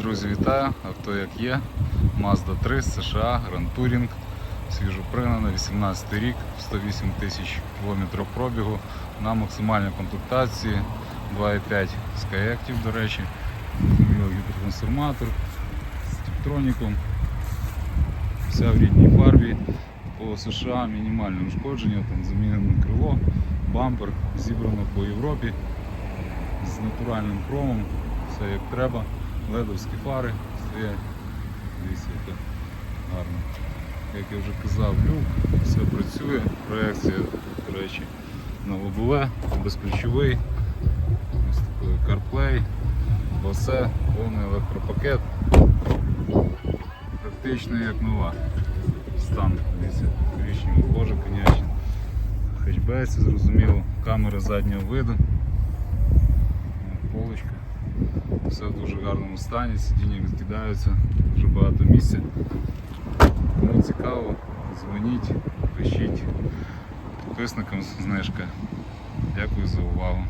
Друзі, вітаю! Авто як є. Mazda 3 США, Grand Touring, свіжопригнана, 18 рік, 108 тисяч кілометрів пробігу. На максимальній комплектації 2.5 Skyactiv, до речі, гідротрансформатор з типтроніком, вся в рідній фарбі. По США мінімальне ушкодження, там замінено крило, бампер, зібрано по Європі. З натуральним хромом, все як треба, ледовські фари стоять. Дивіться, яке гарно. Як я вже казав, люк, все працює, проекція, до речі, на лобове, безключовий, ось такий CarPlay, босе, повний електропакет. Практично як нова. Стан, дивіться, коричневий кожа, конечно. Хетчбеці, зрозуміло, камера заднього виду полочка. Все в дуже гарному стані, сидіння відкидаються, дуже багато місця. Кому цікаво, дзвоніть, пишіть. Підписникам знижка. Дякую за увагу.